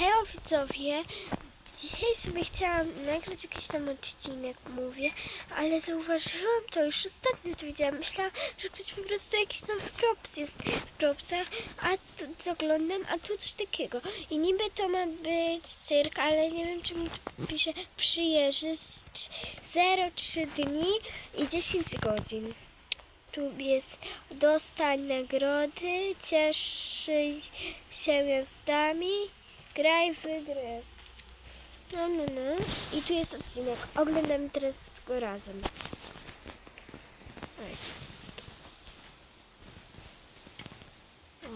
Hej widzowie, dzisiaj sobie chciałam nagrać jakiś tam odcinek, mówię, ale zauważyłam to już ostatnio to widziałam. Myślałam, że ktoś po prostu jakiś nowy props jest w propsach, a tu zaglądam, a tu coś takiego. I niby to ma być cyrk, ale nie wiem, czy mi pisze przyjeżdża z 0,3 dni i 10 godzin. Tu jest dostań nagrody, cieszy się jazdami, graj w gry. No, no, no. I tu jest odcinek. Oglądamy teraz go razem.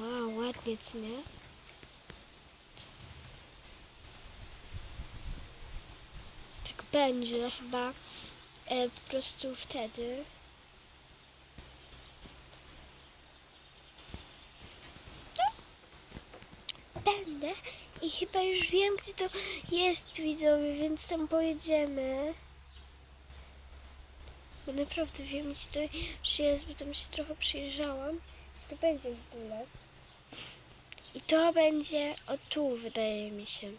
Wow, ładnie, co nie? Tak będzie chyba e, po prostu wtedy. Będę i chyba już wiem, gdzie to jest, widzowie, więc tam pojedziemy. Bo naprawdę wiem, gdzie to już jest, bo tam się trochę przyjrzałam. Gdzie to będzie w ogóle. I to będzie o tu, wydaje mi się.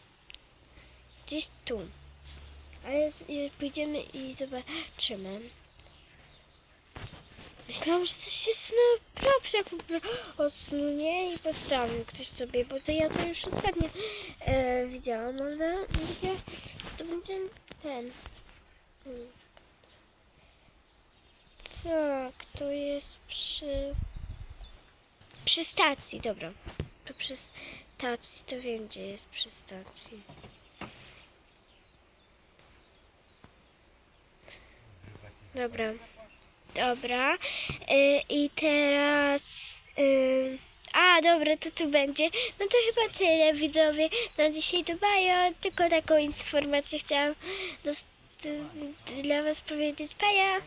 Gdzieś tu. Ale y, pójdziemy i zobaczymy. Myślałam, że coś jest na propsach po prostu, nie? I postawił ktoś sobie, bo to ja to już ostatnio e, widziałam, ale widzę, to będzie ten. Hmm. Tak, to jest przy... Przy stacji, dobra. To przy stacji, to wiem, gdzie jest przy stacji. Dobra. Dobra. Y, I teraz. y, a, dobra, to tu będzie. No to chyba tyle, widzowie. Na dzisiaj to bajo. Tylko taką informację chciałam dla Was powiedzieć. Paja!